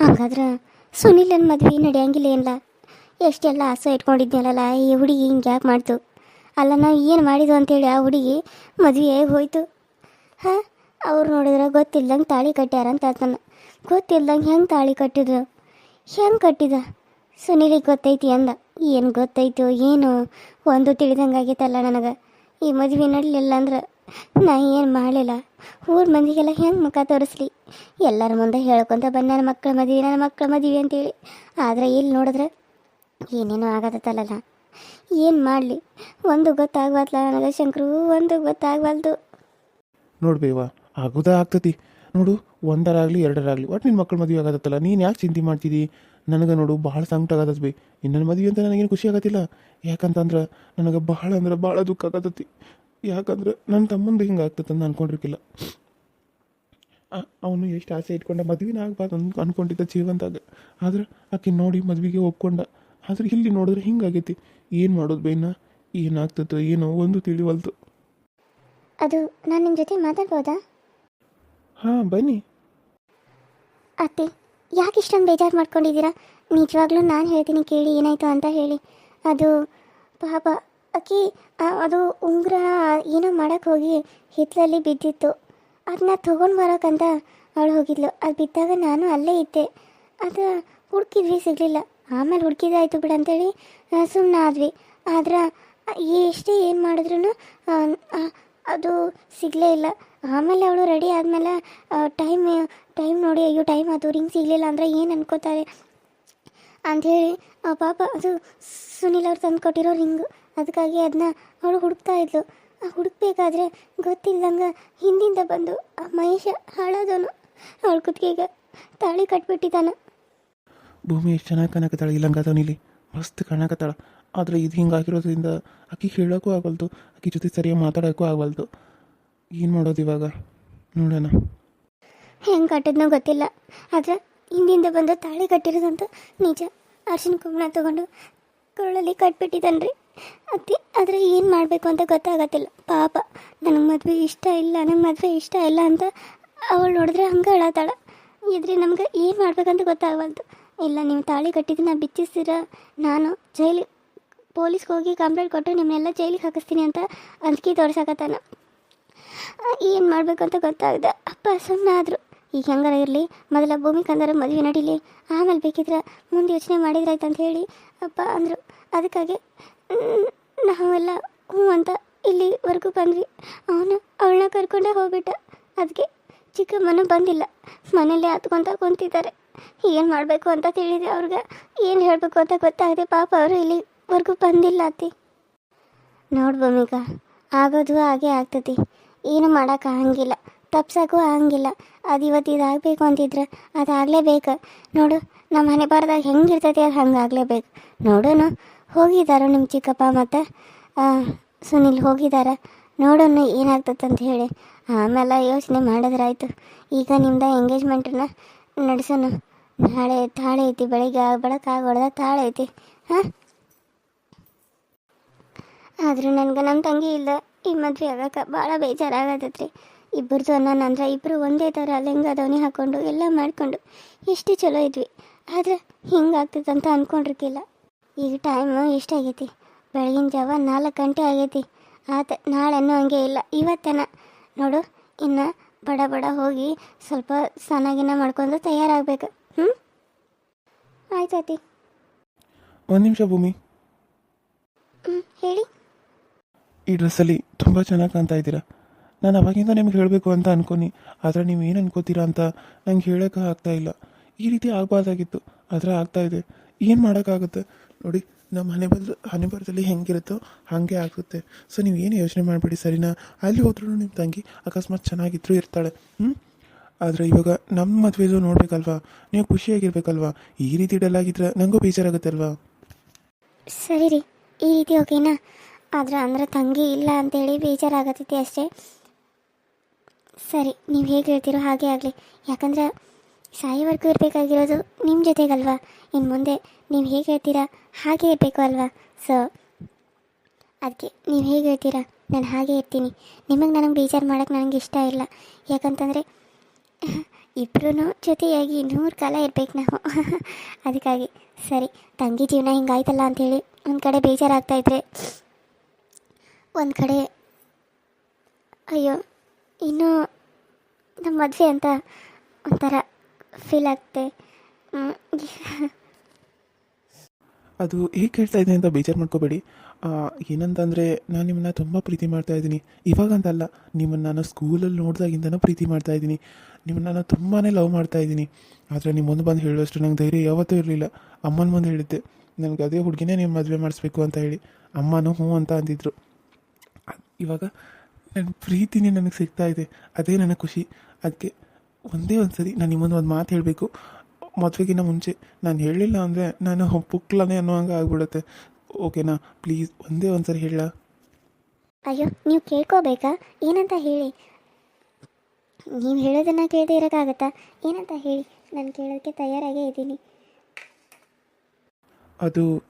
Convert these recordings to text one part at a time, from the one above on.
ಹಂಗಾದ್ರೆ ಸುನಿಲನ ಮದ್ವೆ ನಡೆಯಂಗಿಲ್ಲ ಏನಲ್ಲ ಎಷ್ಟೆಲ್ಲ ಆಸೆ ಇಟ್ಕೊಂಡಿದ್ನಲ್ಲ ಈ ಹುಡುಗಿ ಹಿಂಗೆ ಯಾಕೆ ಮಾಡ್ತು ಅಲ್ಲ, ನಾವು ಏನು ಮಾಡಿದ್ದು ಅಂತೇಳಿ ಆ ಹುಡುಗಿ ಮದುವೆ ಹೋಯ್ತು. ಹಾಂ, ಅವ್ರು ನೋಡಿದ್ರೆ ಗೊತ್ತಿಲ್ದಂಗೆ ತಾಳಿ ಕಟ್ಟ್ಯಾರ ಅಂತ ಹೇಳ್ತಾನೆ ಗೊತ್ತಿಲ್ದಂಗೆ ಹೆಂಗೆ ತಾಳಿ ಕಟ್ಟಿದ್ರು? ಹೆಂಗೆ ಕಟ್ಟಿದ? ಸುನಿಲಿಗೆ ಗೊತ್ತೈತಿ ಅಂದ. ಏನು ಗೊತ್ತೈತೋ, ಏನು, ಒಂದು ತಿಳಿದಂಗೆ ಆಗೈತಲ್ಲ ನನಗೆ. ಈ ಮದುವೆ ನಡಲಿಲ್ಲ ಅಂದ್ರೆ ನಾ ಏನು ಮಾಡಲಿಲ್ಲ? ಊರ ಮಂದಿಗೆಲ್ಲ ಹೆಂಗೆ ಮುಖ ತೋರಿಸ್ಲಿ? ಎಲ್ಲರ ಮುಂದೆ ಹೇಳ್ಕೊತ ಬಂದು ನನ್ನ ಮಕ್ಕಳ ಮದುವೆ ನನ್ನ ಮಕ್ಕಳ ಮದುವೆ ಅಂತೇಳಿ. ಆದರೆ ಇಲ್ಲಿ ನೋಡಿದ್ರೆ ಏನೇನೋ ಆಗತ್ತಲ್ಲ ಏನು ಮಾಡಲಿ? ಒಂದು ಗೊತ್ತಾಗ್ವತ್ಲ ನನಗೆ ಶಂಕರು, ಒಂದು ಗೊತ್ತಾಗ್ವಲ್ದು. ನೋಡ್ಬೇವ ಆಗೋದ ಆಗ್ತತಿ. ನೋಡು, ಒಂದರಾಗಲಿ, ಎರಡರಾಗಲಿ. ಒಟ್ಟು ನಿನ್ನ ಮಕ್ಕಳ ಮದುವೆ ಆಗತ್ತಲ್ಲ, ನೀನು ಯಾಕೆ ಚಿಂತೆ ಮಾಡ್ತಿದ್ದಿ ನನಗೆ ನೋಡು, ಭಾಳ ಸಂಕಟ ಆಗತ್ತ ಬೈ. ಇನ್ನೊಂದು ಮದುವೆ ಅಂತ ನನಗೇನು ಖುಷಿ ಆಗತ್ತಿಲ್ಲ? ಯಾಕಂತಂದ್ರೆ, ನನಗೆ ಭಾಳ ಅಂದ್ರೆ ಭಾಳ ದುಃಖ ಆಗತತಿ ಯಾಕಂದ್ರೆ ನನ್ನ ತಮ್ಮಂದು ಹಿಂಗೆ ಆಗ್ತದೆ ಅಂತ ಅನ್ಕೊಂಡಿರ್ಕಿಲ್ಲ. ಅವನು ಎಷ್ಟು ಆಸೆ ಇಟ್ಕೊಂಡ ಮದುವೆನ ಆಗ್ಬಾರ್ದು ಅಂದ್ ಅನ್ಕೊಂಡಿದ್ದ ಜೀವಂತಾಗ ಆದ್ರೆ ಆಕೆ ನೋಡಿ ಮದುವೆಗೆ ಒಪ್ಕೊಂಡ. ಆದ್ರೆ ಇಲ್ಲಿ ನೋಡಿದ್ರೆ ಹಿಂಗಾಗೈತಿ ಏನು ಮಾಡೋದು ಬೈನ ಏನಾಗ್ತದೋ ಏನೋ ಒಂದು ತಿಳಿವಲ್ತು ಅದು ನಾನು ನಿಮ್ಮ ಜೊತೆ ಮಾತಾಡ್ಬೋದಾ? ಹಾಂ ಬನ್ನಿ. ಅತ್ತೆ ಯಾಕೆ ಇಷ್ಟೊಂದು ಬೇಜಾರು ಮಾಡ್ಕೊಂಡಿದ್ದೀರಾ? ನಿಜವಾಗ್ಲೂ ನಾನು ಹೇಳ್ತೀನಿ ಕೇಳಿ ಏನಾಯ್ತು ಅಂತ ಹೇಳಿ. ಅದು ಪಾಪ ಅಕ್ಕಿ ಅದು ಉಂಗುರ ಏನೋ ಮಾಡೋಕ್ಕೆ ಹೋಗಿ ಹಿತ್ತಲಲ್ಲಿ ಬಿದ್ದಿತ್ತು. ಅದನ್ನ ತೊಗೊಂಡು ಬರೋಕ್ಕಂತ ಅವಳು ಹೋಗಿದ್ಲು. ಅದು ಬಿದ್ದಾಗ ನಾನು ಅಲ್ಲೇ ಇದ್ದೆ. ಅದು ಹುಡುಕಿದ್ವಿ ಸಿಗಲಿಲ್ಲ. ಆಮೇಲೆ ಹುಡುಕಿದಾಯ್ತು ಬಿಡು ಅಂತೇಳಿ ಸುಮ್ಮನೆ ಆದ್ವಿ. ಆದ್ರೆ ಎಷ್ಟೇ ಏನು ಮಾಡಿದ್ರು ಅದು ಸಿಗಲೇ ಇಲ್ಲ. ಆಮೇಲೆ ಅವಳು ರೆಡಿ ಆದಮೇಲೆ ಟೈಮ್ ಟೈಮ್ ನೋಡಿ, ಅಯ್ಯೋ, ಟೈಮ್ ಅದು, ರಿಂಗ್ ಸಿಗಲಿಲ್ಲ ಅಂದರೆ ಏನು ಅನ್ಕೋತಾರೆ ಅಂಥೇಳಿ ಪಾಪ ಅದು ಸುನಿಲ್ ಅವ್ರು ತಂದು ಕೊಟ್ಟಿರೋ ರಿಂಗು. ಅದಕ್ಕಾಗಿ ಅದನ್ನ ಅವಳು ಹುಡುಕ್ತಾ ಇದ್ಲು. ಆ ಹುಡುಕ್ಬೇಕಾದ್ರೆ ಗೊತ್ತಿಲ್ಲದಂಗೆ ಹಿಂದಿಂದ ಬಂದು ಆ ಮಹೇಶ ಹಾಳಾದವನು. ಅವಳು ಕುತ್ತಿಗೆಗೆ ತಾಳಿ ಕಟ್ಬಿಟ್ಟಿದ್ದಾನೆ. ಭೂಮಿ ಎಷ್ಟು ಚೆನ್ನಾಗಿ ಕಾಣಕತ್ತಾಳ. ಈ ಇಲ್ಲಿ. ಮಸ್ತ್ ಕಾಣಕತ್ತಾಳ. ಆದರೆ ಇದು ಹಿಂಗಾಗಿರೋದ್ರಿಂದ ಆಕಿ ಹೇಳೋಕ್ಕೂ ಆಗಲ್ದು ಆಕಿ ಜೊತೆ ಸರಿಯಾಗಿ ಮಾತಾಡೋಕ್ಕೂ ಆಗಲ್ದು ಏನು ಮಾಡೋದು ಇವಾಗ? ನೋಡೋಣ. ಹೆಂಗೆ ಕಟ್ಟಿದ್ನೋ ಗೊತ್ತಿಲ್ಲ. ಆದರೆ ಹಿಂದಿಂದ ಬಂದು ತಾಳಿ ಕಟ್ಟಿರೋದಂತ ನಿಜ. ಅರ್ಶಿನ ಕುಂಕುಮ ತಗೊಂಡು ಕೊರಳಲ್ಲಿ ಕಟ್ಬಿಟ್ಟಿದ್ದಾನ್ರಿ. ಅತ್ತಿ ಆದರೆ ಏನು ಮಾಡಬೇಕು ಅಂತ ಗೊತ್ತಾಗತ್ತಿಲ್ಲ. ಪಾಪ ನನಗೆ ಮದುವೆ ಇಷ್ಟ ಇಲ್ಲ ನನಗೆ ಮದುವೆ ಇಷ್ಟ ಇಲ್ಲ ಅಂತ ಅವಳು ನೋಡಿದ್ರೆ ಹಂಗೆ ಅಳತಾಳ ಇದ್ರೆ ನಮ್ಗೆ ಏನು ಮಾಡ್ಬೇಕಂತ ಗೊತ್ತಾಗವಲ್ದು. ಇಲ್ಲ, ನೀವು ತಾಳಿ ಕಟ್ಟಿದ್ದನ್ನ ಬಿಚ್ಚಿಸ್ತೀರ, ನಾನು ಜೈಲಿ, ಪೊಲೀಸ್ಗೆ ಹೋಗಿ ಕಂಪ್ಲೇಂಟ್ ಕೊಟ್ಟು ನಿಮ್ಮನ್ನೆಲ್ಲ ಜೈಲಿಗೆ ಹಾಕಿಸ್ತೀನಿ ಅಂತ ಅಂಜಿಕೆ ತೋರ್ಸಕತ್ತಾನ. ಏನು ಮಾಡಬೇಕು ಅಂತ ಗೊತ್ತಾಗದೆ. ಅಪ್ಪ ಸುಮ್ಮನೆ ಆದರು. ಈಗ ಹೆಂಗಾರ ಇರಲಿ, ಮೊದಲ ಭೂಮಿ ಕಂದರ ಮದುವೆ ನಡೀಲಿ, ಆಮೇಲೆ ಬೇಕಿದ್ರೆ ಮುಂದೆ ಯೋಚನೆ ಮಾಡಿದ್ರಾಯ್ತು ಅಂತ ಹೇಳಿ ಅಪ್ಪ ಅಂದರು. ಅದಕ್ಕಾಗಿ ನಾವೆಲ್ಲ ಹ್ಞೂ ಅಂತ ಇಲ್ಲಿವರೆಗೂ ಬಂದ್ವಿ. ಅವನು ಅವಳನ್ನ ಕರ್ಕೊಂಡೇ ಹೋಗ್ಬಿಟ್ಟ. ಅದಕ್ಕೆ ಚಿಕ್ಕಮ್ಮನೂ ಬಂದಿಲ್ಲ. ಮನೇಲಿ ಹತ್ಕೊಂತ ಕುಂತಿದ್ದಾರೆ. ಏನು ಮಾಡಬೇಕು ಅಂತ ತಿಳಿದೆ ಅವ್ರಿಗೆ. ಏನು ಹೇಳಬೇಕು ಅಂತ ಗೊತ್ತಾಗದೆ ಪಾಪ ಅವರು ಇಲ್ಲಿವರೆಗೂ ಬಂದಿಲ್ಲ ಅತ್ತಿ. ನೋಡು ಭೂಮಿಕ ಆಗೋದು ಹಾಗೆ ಆಗ್ತತಿ ಏನು ಮಾಡೋಕೆ ಆಗಂಗಿಲ್ಲ. ತಪ್ಸೋಕ್ಕೂ ಆಗಂಗಿಲ್ಲ. ಅದು ಇವತ್ತು ಇದಾಗಬೇಕು ಅಂತಿದ್ರೆ ಅದಾಗಲೇಬೇಕು. ನೋಡು ನಮ್ಮ ಮನೆ ಬಾರ್ದಾಗ ಹೆಂಗಿರ್ತೈತಿ ಅದು ಹಂಗಾಗಲೇಬೇಕು. ನೋಡೋಣ. ಹೋಗಿದ್ದಾರೋ ನಿಮ್ಮ ಚಿಕ್ಕಪ್ಪ ಮತ್ತು? ಸುನಿಲ್ ಹೋಗಿದ್ದಾರೆ ನೋಡೋಣ ಏನಾಗ್ತದಂತ ಹೇಳಿ. ಆಮೇಲೆ ಯೋಚನೆ ಮಾಡಿದ್ರಾಯ್ತು. ಈಗ ನಿಮ್ದು ಎಂಗೇಜ್ಮೆಂಟನ್ನ ನಡೆಸೋಣ. ನಾಳೆ ತಾಳೆ ಐತಿ, ಬೆಳಿಗ್ಗೆ ಆಗೋಡ್ದ ತಾಳೆ ಐತಿ. ಹಾಂ? ಆದ್ರೆ ನನ್ಗೆ ನಮ್ಮ ತಂಗಿ ಇಲ್ಲ. ಈ ಮದುವೆ ಆಗಕ್ಕೆ ಭಾಳ ಬೇಜಾರಾಗತ್ತೈತ್ರಿ ಇಬ್ಬರದು ನನ್ನ ಅಂದ್ರೆ ಇಬ್ಬರು ಒಂದೇ ಥರ ಲೆಂಗ ದವನಿ ಹಾಕ್ಕೊಂಡು ಎಲ್ಲ ಮಾಡಿಕೊಂಡು ಎಷ್ಟು ಚಲೋ ಇದ್ವಿ. ಆದ್ರೆ ಹಿಂಗಾಗ್ತದಂತ ಅಂದ್ಕೊಂಡಿರ್ಕಿಲ್ಲ ಈಗ ಟೈಮು ಎಷ್ಟಾಗೈತಿ ಬೆಳಗಿನ ಜಾವ ನಾಲ್ಕು ಗಂಟೆ ಆಗೈತಿ. ಆತ ನಾಳೆನೂ ಹಂಗೆ ಇಲ್ಲ. ಇವತ್ತನ ನೋಡು ಇನ್ನು ಬಡ ಬಡ ಹೋಗಿ ಸ್ವಲ್ಪ ಸನಾಗಿನ ಮಾಡ್ಕೊಂಡು ತಯಾರಾಗಬೇಕು. ಹ್ಞೂ ಆಯ್ತಾಯ್ತಿ ಒಂದು ನಿಮಿಷ ಭೂಮಿ. ಹ್ಞೂ ಹೇಳಿ. ಈ ಡ್ರೆಸ್ಸಲ್ಲಿ ತುಂಬ ಚೆನ್ನಾಗಿ ಕಾಣ್ತಾ ಇದ್ದೀರಾ. ನಾನು ಅವಾಗಿಂದ ನಿಮ್ಗೆ ಹೇಳಬೇಕು ಅಂತ ಅನ್ಕೊನಿ. ಆದರೆ ನೀವು ಏನು ಅನ್ಕೋತೀರಾ ಅಂತ ನಂಗೆ ಹೇಳೋಕೆ ಆಗ್ತಾ ಇಲ್ಲ. ಈ ರೀತಿ ಆಗಬಾರ್ದಾಗಿತ್ತು. ಆದರೆ ಆಗ್ತಾ ಇದೆ. ಏನು ಮಾಡೋಕ್ಕಾಗುತ್ತೆ? ನೋಡಿ, ನಮ್ಮ ಹಣೆ ಬದ, ಹಣೆ ಬರದಲ್ಲಿ ಹೆಂಗಿರುತ್ತೋ ಹಾಗೆ ಆಗುತ್ತೆ. ಸೊ ನೀವು ಏನು ಯೋಚನೆ ಮಾಡಬೇಡಿ ಸರಿನಾ? ಅಲ್ಲಿ ಹೋದ್ರೂ ನಿಮ್ಮ ತಂಗಿ ಅಕಸ್ಮಾತ್ ಚೆನ್ನಾಗಿದ್ದರೂ ಇರ್ತಾಳೆ. ಹ್ಞೂ ಆದರೆ ಇವಾಗ ನಮ್ಮ ಮದುವೆದು ನೋಡಬೇಕಲ್ವಾ? ನೀವು ಖುಷಿಯಾಗಿರ್ಬೇಕಲ್ವಾ? ಈ ರೀತಿ ಇಡಲಾಗಿದ್ರೆ ನನಗೂ ಬೇಜಾರಾಗುತ್ತೆ ಅಲ್ವಾ ಸರಿ ರೀ. ಈ ರೀತಿ ಓಕೆನಾ ಆದರೆ ಅಂದರೆ ತಂಗಿ ಇಲ್ಲ ಅಂತೇಳಿ ಬೇಜಾರಾಗತ್ತೈತಿ ಅಷ್ಟೇ. ಸರಿ, ನೀವು ಹೇಗೆ ಹೇಳ್ತೀರೋ ಹಾಗೆ ಆಗಲಿ. ಯಾಕಂದ್ರೆ ಸಾಯೋವರೆಗೂ ಇರಬೇಕಾಗಿರೋದು ನಿಮ್ಮ ಜೊತೆಗಲ್ವಾ? ಇನ್ನು ಮುಂದೆ ನೀವು ಹೇಗೆ ಹೇಳ್ತೀರಾ, ಹಾಗೆ ಇರಬೇಕು ಅಲ್ವಾ? ಸೊ ಅದಕ್ಕೆ ನೀವು ಹೇಗೆ ಹೇಳ್ತೀರಾ, ನಾನು ಹಾಗೆ ಇರ್ತೀನಿ. ನಿಮಗೆ ನನಗೆ ಬೇಜಾರು ಮಾಡೋಕ್ಕೆ ನನಗೆ ಇಷ್ಟ ಇಲ್ಲ. ಯಾಕಂತಂದರೆ ಇಬ್ಬರೂ ಜೊತೆಯಾಗಿ ನೂರು ಕಾಲ ಇರ್ಬೇಕು ನಾವು. ಅದಕ್ಕಾಗಿ, ಸರಿ, ತಂಗಿ ಜೀವನ ಹಿಂಗಾಯ್ತಲ್ಲ ಅಂಥೇಳಿ ಒಂದು ಕಡೆ ಬೇಜಾರಾಗ್ತಾ ಇದ್ರೆ, ಒಂದು ಕಡೆ, ಅಯ್ಯೋ, ಇನ್ನೂ ನಮ್ಮ ಮದುವೆ ಅಂತ ಒಂಥರ ಫೀಲ್ ಆಗ್ತೆ. ಅದು ಹೇಗೆ ಕೇಳ್ತಾ ಇದೆ ಅಂತ ಬೇಜಾರು ಮಾಡ್ಕೋಬೇಡಿ. ಏನಂತಂದರೆ ನಾನು ನಿಮ್ಮನ್ನ ತುಂಬ ಪ್ರೀತಿ ಮಾಡ್ತಾ ಇದ್ದೀನಿ. ಇವಾಗಂತಲ್ಲ ನಿಮ್ಮನ್ನು ನಾನು ಸ್ಕೂಲಲ್ಲಿ ನೋಡಿದಾಗಿಂದನೂ ಪ್ರೀತಿ ಮಾಡ್ತಾ ಇದ್ದೀನಿ. ನಿಮ್ಮನ್ನ ನಾನು ತುಂಬಾ ಲವ್ ಮಾಡ್ತಾ ಇದ್ದೀನಿ. ಆದರೆ ನಿಮ್ಮ ಮುಂದೆ ಬಂದು ಹೇಳುವಷ್ಟು ನಂಗೆ ಧೈರ್ಯ ಯಾವತ್ತೂ ಇರಲಿಲ್ಲ. ಅಮ್ಮನ ಮುಂದೆ ಹೇಳಿದ್ದೆ, ನನಗೆ ಅದೇ ಹುಡುಗಿನೇ ನಿಮ್ಮ ಮದುವೆ ಮಾಡಿಸ್ಬೇಕು ಅಂತ ಹೇಳಿ. ಅಮ್ಮನೂ ಹ್ಞೂ ಅಂತ ಅಂದಿದ್ರು. ಅದ್- ಇವಾಗ ನನ್ನ ಪ್ರೀತಿನೇ ನನಗೆ ಸಿಗ್ತಾ ಇದೆ. ಅದೇ ನನಗೆ ಖುಷಿ. ಅದಕ್ಕೆ ಒಂದೇ ಒಂದು ಸರಿ ನಾನು ನಿಮ್ಮೊಂದು ಒಂದು ಮಾತು ಹೇಳಬೇಕು. ಮದುವೆಗಿನ್ನ ಮುಂಚೆ ನಾನು ಹೇಳಿಲ್ಲ ಅಂದರೆ ನಾನು ಪುಕ್ಲನೇ ಅನ್ನೋ ಹಂಗೆ ಆಗ್ಬಿಡುತ್ತೆ. ಓಕೆನಾ? ಪ್ಲೀಸ್ ಒಂದೇ ಒಂದು ಸರಿ ಹೇಳ. ಅಯ್ಯೋ ನೀವು ಕೇಳ್ಕೋಬೇಕಾ? ಏನಂತ ಹೇಳಿ. ನೀವು ಹೇಳೋದನ್ನು ಕೇಳದೆ ಇರೋಕ್ಕಾಗತ್ತಾ? ಏನಂತ ಹೇಳಿ? ನಾನು ಕೇಳೋದಕ್ಕೆ ತಯಾರಾಗೇ ಇದ್ದೀನಿ. ಅದು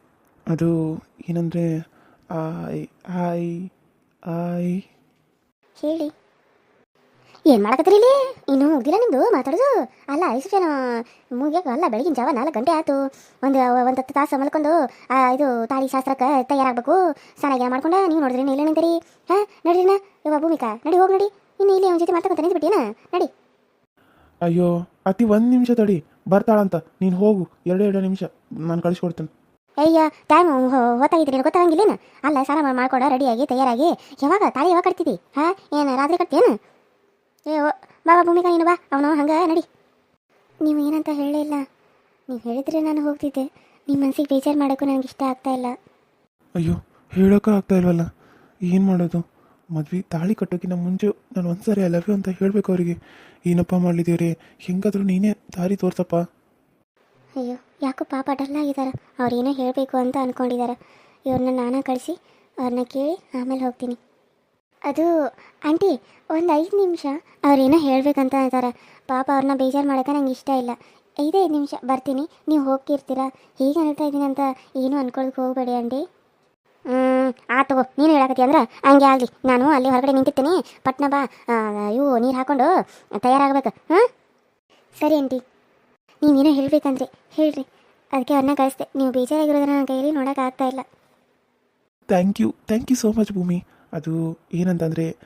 ಅದು ಏನಂದರೆ ಆಯ್ ಆಯ್ ಆಯ್ ಹೇಳಿ. ಏನು ಮಾಡಕತ್ತೀರಿ ಇಲ್ಲಿ? ಇನ್ನೂ ಮುಗ್ದಿಲ್ಲ ನಿಮ್ಮದು ಮಾತಾಡೋದು? ಅಲ್ಲ ಐಸು ಜನ ಮುಗಿಯಕ್ಕೆ ಅಲ್ಲ ಬೆಳಗಿನ ಜಾವ ನಾಲ್ಕು ಗಂಟೆ ಆಯ್ತು. ಒಂದು ಒಂದು ಹತ್ತು ತಾಸು ಮಲ್ಕೊಂಡು ಇದು ತಾಳಿ ಶಾಸ್ತ್ರಕ್ಕೆ ತಯಾರಾಗಬೇಕು. ಸ್ನಾನ ಮಾಡ್ಕೊಂಡ ನೀವು ನೋಡಿದ್ರಿ ಇಲ್ಲ ನಿಂತೀರಿ. ಹಾ ನಡೀರಿನ ಇವ ಭೂಮಿಕಾ ನಡಿ ಹೋಗಿ ನಡಿ. ಇನ್ನು ಇಲ್ಲಿ ಅವನ ಜೊತೆ ಮಾತಾಡ್ಕೊಂತ ನಿಂತ್ಬಿಟ್ಟಿನ ನಡಿ. ಅಯ್ಯೋ ಅತಿ ಒಂದು ನಿಮಿಷ ತಡಿ. ಬರ್ತಾಳಂತ. ನೀನು ಹೋಗು. ಎರಡು ಎರಡು ನಿಮಿಷ. ನಾನು ಕಳಿಸ್ಕೊಡ್ತೇನೆ. ಅಯ್ಯ ಟೈಮ್ ಹೊತ್ತಾಗಿದ್ರಿ ಗೊತ್ತಾಗಂಗಿಲ್ಲೇನು ಅಲ್ಲ ಸ್ನಾನ ಮಾಡ್ಕೊಂಡು ರೆಡಿಯಾಗಿ ತಯಾರಾಗಿ. ಯಾವಾಗ ತಾಳಿ ಯಾವಾಗ ಕಟ್ತಿದಿ? ಹಾಂ ಏನು ರಾತ್ರಿ ಕಟ್ತೇನು ಏ ಬಾಬಾ ಭೂಮಿಕಾ ನೀನು ಬಾ. ಅವನು ಹಂಗೆ ನಡಿ. ನೀವು ಏನಂತ ಹೇಳಿಲ್ಲ ನೀವು ಹೇಳಿದ್ರೆ ನಾನು ಹೋಗ್ತಿದ್ದೆ. ನಿಮ್ಮ ಮನಸ್ಸಿಗೆ ಬೇಜಾರು ಮಾಡೋಕ್ಕೂ ನನಗೆ ಇಷ್ಟ ಆಗ್ತಾ ಇಲ್ಲ. ಅಯ್ಯೋ ಹೇಳೋಕ್ಕೂ ಆಗ್ತಾ ಇಲ್ವಲ್ಲ? ಏನು ಮಾಡೋದು? ಮದ್ವೆ ತಾಳಿ ಕಟ್ಟೋಕ್ಕಿಂತ ಮುಂಚೆ ನಾನು ಒಂದ್ಸರಿ ಐ ಲವ್ ಯು ಅಂತ ಹೇಳಬೇಕು ಅವರಿಗೆ. ಏನಪ್ಪ ಮಾಡಲಿದ್ದೀವ್ರಿ? ಹೆಂಗಾದ್ರೂ ನೀನೇ ದಾರಿ ತೋರ್ಸಪ್ಪ. ಅಯ್ಯೋ ಯಾಕೋ ಪಾಪ ಡಲ್ ಆಗಿದ್ದಾರೆ ಅವ್ರೇನೋ ಹೇಳಬೇಕು ಅಂತ ಅಂದ್ಕೊಂಡಿದ್ದಾರೆ ಇವ್ರನ್ನ ನಾನೇ ಕಳಿಸಿ ಅವ್ರನ್ನ ಕೇಳಿ ಆಮೇಲೆ ಹೋಗ್ತೀನಿ. ಅದು ಆಂಟಿ ಒಂದು ಐದು ನಿಮಿಷ. ಅವ್ರೇನೋ ಹೇಳಬೇಕಂತ ಇದ್ದಾರೆ. ಪಾಪ ಅವ್ರನ್ನ ಬೇಜಾರು ಮಾಡೋಕೆ ನಂಗೆ ಇಷ್ಟ ಇಲ್ಲ. ಐದೇ ಐದು ನಿಮಿಷ ಬರ್ತೀನಿ. ನೀವು ಹೋಗ್ತಿರ್ತೀರಾ? ಹೀಗೆ ಹೇಳ್ತಾ ಇದ್ದೀನಿ ಅಂತ ಏನೂ ಅನ್ಕೊಳಕ್ಕೆ ಹೋಗಬೇಡಿ ಆಂಟಿ. ಆತು ತಗೋ ನೀನು ಹೇಳಕತ್ತಿ ಅಂದ್ರೆ ಹಂಗೆ ಆಗಲಿ. ನಾನು ಅಲ್ಲಿ ಹೊರಗಡೆ ನಿಂತಿರ್ತೀನಿ. ಪಟ್ನ ಬಾ. ಆ, ಇವು ನೀರು ಹಾಕ್ಕೊಂಡು ತಯಾರಾಗಬೇಕು. ಹಾಂ? ಸರಿ ಆಂಟಿ. ನೀವೇನೋ ಹೇಳ್ಬೇಕಂದ್ರೆ ಹೇಳ್ರಿ. ಅದಕ್ಕೆ ಅವ್ರನ್ನ ಕಳಿಸ್ದೆ. ನೀವು ಬೇಜಾರಾಗಿರೋದನ್ನ ನನ್ನ ಕೈಯಲ್ಲಿ ನೋಡೋಕೆ ಆಗ್ತಾ ಇಲ್ಲ. Thank you thank you so much Bhoomi. ಅದು ಏನಂತಂದರೆ,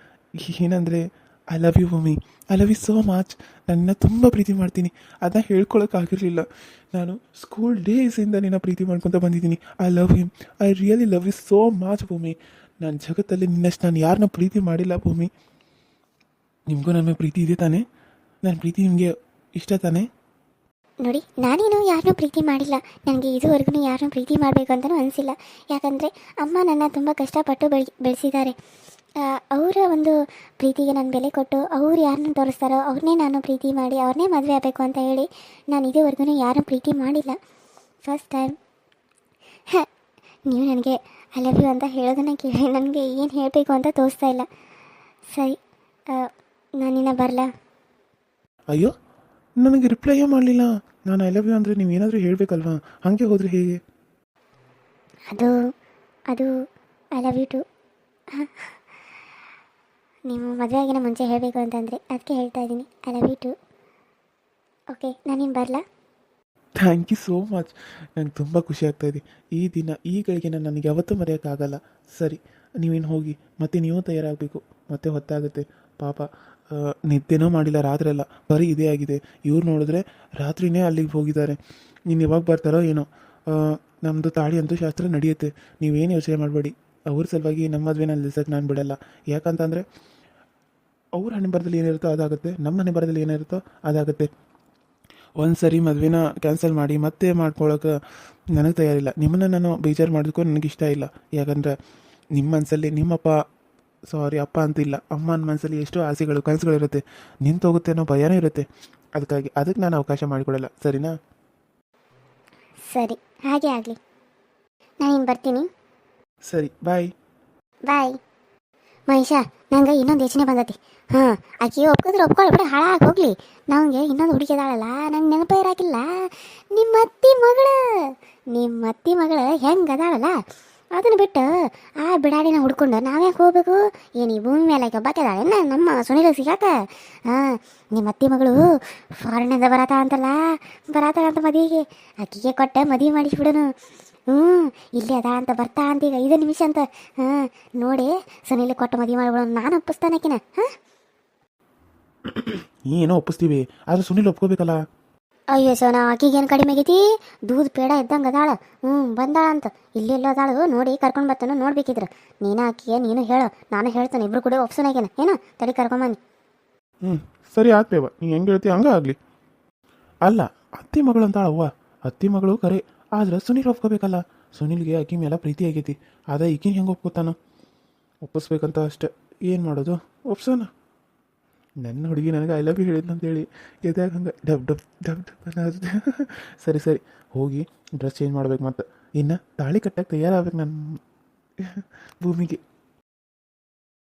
ಏನಂದರೆ I love you Bhoomi I love you so much ನನ್ನ ತುಂಬ ಪ್ರೀತಿ ಮಾಡ್ತೀನಿ. ಅದನ್ನ ಹೇಳ್ಕೊಳಕ್ಕಾಗಿರಲಿಲ್ಲ ನಾನು ಸ್ಕೂಲ್ ಡೇಸಿಂದ ನಿನ್ನ ಪ್ರೀತಿ ಮಾಡ್ಕೊತ ಬಂದಿದ್ದೀನಿ. I love him I really love you so much Bhoomi ನಾನು ಜಗತ್ತಲ್ಲಿ ನಿನ್ನಷ್ಟು ನಾನು ಯಾರನ್ನ ಪ್ರೀತಿ ಮಾಡಿಲ್ಲ ಭೂಮಿ ನಿಮಗೂ ನನ್ನ ಪ್ರೀತಿ ಇದೆ ತಾನೇ? ನನ್ನ ಪ್ರೀತಿ ನಿಮಗೆ ಇಷ್ಟ ತಾನೇ? ನೋಡಿ, ನಾನೇನು ಯಾರನ್ನೂ ಪ್ರೀತಿ ಮಾಡಿಲ್ಲ. ನನಗೆ ಇದುವರೆಗೂ ಯಾರನ್ನೂ ಪ್ರೀತಿ ಮಾಡಬೇಕು ಅಂತಲೂ ಅನಿಸಿಲ್ಲ. ಯಾಕಂದರೆ ಅಮ್ಮ ನನ್ನ ತುಂಬ ಕಷ್ಟಪಟ್ಟು ಬೆಳೆ, ಬೆಳೆಸಿದ್ದಾರೆ. ಅವರ ಒಂದು ಪ್ರೀತಿಗೆ ನಾನು ಬೆಲೆ ಕೊಟ್ಟು ಅವ್ರು ಯಾರನ್ನ ತೋರಿಸ್ತಾರೋ ಅವ್ರನ್ನೇ ನಾನು ಪ್ರೀತಿ ಮಾಡಿ ಅವ್ರನ್ನೇ ಮದುವೆ ಆಗಬೇಕು ಅಂತ ಹೇಳಿ ನಾನು ಇದುವರೆಗೂ ಯಾರನ್ನೂ ಪ್ರೀತಿ ಮಾಡಿಲ್ಲ. ಫಸ್ಟ್ ಟೈಮ್ ನೀವು ನನಗೆ ಐ ಲವ್ ಯು ಅಂತ ಹೇಳೋದನ್ನು ಕೇಳಿ ನನಗೆ ಏನು ಹೇಳಬೇಕು ಅಂತ ತೋರಿಸ್ತಾ ಇಲ್ಲ. ಸರಿ ನಾನಿನ್ನ ಬರಲಾ? ಅಯ್ಯೋ, ನನಗೆ ರಿಪ್ಲೈಯೇ ಮಾಡಲಿಲ್ಲ. ನಾನು ಐ ಲವ್ ಯು ಅಂದರೆ ನೀವು ಏನಾದರೂ ಹೇಳಬೇಕಲ್ವಾ? ಹಾಗೆ ಹೋದರೆ ಹೇಗೆ? ಅದು ಅದು ಐ ಲವ್ ಯು ಟು ನೀವು ಮದುವೆ ಆಗಿನ ಮುಂಚೆ ಹೇಳಬೇಕು ಅಂತಂದರೆ ಅದಕ್ಕೆ ಹೇಳ್ತಾ ಇದ್ದೀನಿ. I love you too okay ನಾನೇನು ಬರಲಾ? ಥ್ಯಾಂಕ್ ಯು ಸೋ ಮಚ್ ನನಗೆ ತುಂಬ ಖುಷಿ ಆಗ್ತಾ ಇದೆ. ಈ ದಿನ ಈ ಗಳಿಗೆನ ನನಗೆ ಯಾವತ್ತೂ ಮರೆಯೋಕ್ಕಾಗಲ್ಲ ಸರಿ ನೀವೇನು ಹೋಗಿ ಮತ್ತೆ ನೀವು ತಯಾರಾಗಬೇಕು. ಮತ್ತೆ ಹೊತ್ತಾಗುತ್ತೆ. ಪಾಪ ನಿದ್ದೆನೂ ಮಾಡಿಲ್ಲ ರಾತ್ರೆಲ್ಲ ಬರೀ ಇದೇ ಆಗಿದೆ. ಇವ್ರು ನೋಡಿದ್ರೆ ರಾತ್ರಿನೇ ಅಲ್ಲಿಗೆ ಹೋಗಿದ್ದಾರೆ. ನೀನು ಯಾವಾಗ ಬರ್ತಾರೋ ಏನೋ. ನಮ್ಮದು ತಾಳಿ ಅಂತೂ ಶಾಸ್ತ್ರ ನಡೆಯುತ್ತೆ. ನೀವೇನು ಯೋಚನೆ ಮಾಡಬೇಡಿ. ಅವ್ರ ಸಲುವಾಗಿ ನಮ್ಮ ಮದುವೆನ ನಿಲ್ಸಕ್ಕೆ ನಾನು ಬಿಡಲ್ಲ. ಯಾಕಂತಂದರೆ, ಅವ್ರ ಹಣೆ ಬರದಲ್ಲಿ ಏನಿರುತ್ತೋ ಅದಾಗುತ್ತೆ, ನಮ್ಮ ಹಣೆ ಬರದಲ್ಲಿ ಏನಿರುತ್ತೋ ಅದಾಗುತ್ತೆ. ಒಂದು ಸರಿ ಮದುವೆನ ಕ್ಯಾನ್ಸಲ್ ಮಾಡಿ ಮತ್ತೆ ಮಾಡ್ಕೊಳಕ್ಕೆ ನನಗೆ ತಯಾರಿಲ್ಲ. ನಿಮ್ಮನ್ನು ನಾನು ಬೇಜಾರು ಮಾಡೋದಕ್ಕೂ ನನಗಿಷ್ಟ ಇಲ್ಲ. ಯಾಕಂದರೆ, ನಿಮ್ಮ ಮನಸ್ಸಲ್ಲಿ ನಿಮ್ಮಪ್ಪ ಸಾರಿ ಅಪ್ಪ ಅಂತಿಲ್ಲ. ಅಮ್ಮನ ಮನಸ್ಸಲ್ಲಿ ಎಷ್ಟೋ ಆಸೆಗಳು ಕನಸುಗಳಿರುತ್ತೆ ನಿಂತೋಗುತ್ತೆ ಅನ್ನೋ ಭಯನೇ ಇರುತ್ತೆ. ಅದಕ್ಕಾಗಿ ಅದಕ್ಕೆ ನಾನು ಅವಕಾಶ ಮಾಡಿಕೊಡಲ್ಲ. ಸರಿನಾ? ಸರಿ. ಹಾಗೆ ಆಗಲಿ. ನಾನು ಹಿಂಗೆ ಬರ್ತೀನಿ. ಸರಿ ಬಾಯ್. ಬಾಯ್. ಮಹೇಶ ನಂಗೆ ಇನ್ನೊಂದು ಯೋಚನೆ ಬಂದತಿ. ಹಾಂ ಆಕೆ ಒಪ್ಕೊಂಡ್ರೆ ಒಪ್ಕೊಳ್ಳಿ ಬಿಡ ಹಾಳಾಗಿ ಹೋಗ್ಲಿ. ನನಗೆ ಇನ್ನೊಂದು ಹುಡುಗಿ ಇದಾಳಲ್ಲ ನಂಗೆ ನೆನಪು ಇರಾಕಿಲ್ಲ. ನಿಮ್ಮ ಅತ್ತಿ ಮಗಳು. ನಿಮ್ಮ ಅತ್ತಿ ಮಗಳು ಹೆಂಗೆ ಅದಾಳಲ್ಲ. ಅದನ್ನು ಬಿಟ್ಟು ಆ ಬಿಡಾಡಿನ ಹುಡ್ಕೊಂಡು ನಾವ್ಯಾಕೆ ಹೋಗ್ಬೇಕು? ಏನು ಈ ಭೂಮಿ ಮೇಲೆ ಒಬ್ಬಾಕಿದಾಳೆ. ನಮ್ಮ ಸುನಿಲ ಸಿಗಾಕ? ಹಾಂ, ನಿಮ್ಮ ಅತ್ತಿ ಮಗಳು ಫಾರಿನಿಂದ ಬರತ ಅಂತಲ್ಲ? ಬರತ ಅಂತ ಮದುವೆಗೆ ಅಕ್ಕಿಗೆ ಕೊಟ್ಟ ಮದುವೆ ಮಾಡಿಸ್ಬಿಡೋನು. ಹ್ಞೂ ಇಲ್ಲೇ ಅದ ಅಂತ, ಬರ್ತಾ ಅಂತ ಈಗ ಐದು ನಿಮಿಷ ಅಂತ. ಹಾಂ, ನೋಡಿ ಸುನಿಲ್ ಕೊಟ್ಟು ಮದುವೆ ಮಾಡಿಬಿಡೋನು. ನಾನು ಒಪ್ಪಿಸ್ತಾನೆ ಆಕಿನ. ಹಾಂ? ಏನೋ ಒಪ್ಪಿಸ್ತೀವಿ, ಆದರೆ ಸುನಿಲ್ ಒಪ್ಕೋಬೇಕಲ್ಲ? ಅಯ್ಯೋ ಸೋನ ಆಕಿಗೇನು ಕಡಿಮೆ ಆಗೈತಿ? ದೂದ್ ಪೇಡ ಇದ್ದಂಗೆ ಅದಾಳ. ಹ್ಞೂ ಬಂದಾಳ ಅಂತ. ಇಲ್ಲೆಲ್ಲೋ ಅದಾಳು, ನೋಡಿ ಕರ್ಕೊಂಡು ಬರ್ತಾನೆ ನೋಡ್ಬೇಕಿದ್ರೆ. ನೀನು ಆಕಿಗೆ ನೀನು ಹೇಳು. ನಾನು ಹೇಳ್ತಾನೆ, ಇಬ್ರು ಕೂಡ ಒಪ್ಸೋನಾಗೇನ ಏನ? ತಡಿ ಕರ್ಕೊಂಬನ್ನಿ ಹ್ಞೂ ಸರಿ ಆಗ್ತೇವ. ನೀ ಹೆಂಗೆ ಹೇಳ್ತೀಯ ಹಂಗ ಆಗಲಿ. ಅಲ್ಲ, ಅತ್ತಿ ಮಗಳು ಅಂತಾಳ ಅವ್ವ. ಅತ್ತಿ ಮಗಳು ಕರೆ. ಆದ್ರೆ ಸುನೀಲ್ ಒಪ್ಕೋಬೇಕಲ್ಲ. ಸುನೀಲ್ಗೆ ಆಕಿ ಮೇಲೆ ಪ್ರೀತಿ ಆಗೈತಿ. ಅದ ಈಕಿನ ಹೆಂಗೆ ಒಪ್ಕೋತಾನ? ಒಪ್ಪಿಸ್ಬೇಕಂತ ಅಷ್ಟೆ. ಏನು ಮಾಡೋದು? ಒಪ್ಸೋಣ. ನನ್ನ ಹುಡುಗಿ ನನಗೆ ಐ ಲವ್ ಯು ಹೇಳಿದ್ನಂತೇಳಿ ಎದ್ಯಾಗ ಹಂಗೆ ಡಬ್ ಡಬ್ ಡಬ್ ಡಬ್ ಸರಿ ಸರಿ. ಹೋಗಿ ಡ್ರೆಸ್ ಚೇಂಜ್ ಮಾಡ್ಬೇಕು ಮತ್ತೆ. ಇನ್ನು ತಾಳಿ ಕಟ್ಟಕ್ಕೆ ತಯಾರಾಗ್ಬೇಕು ನನ್ನ ಭೂಮಿಗೆ.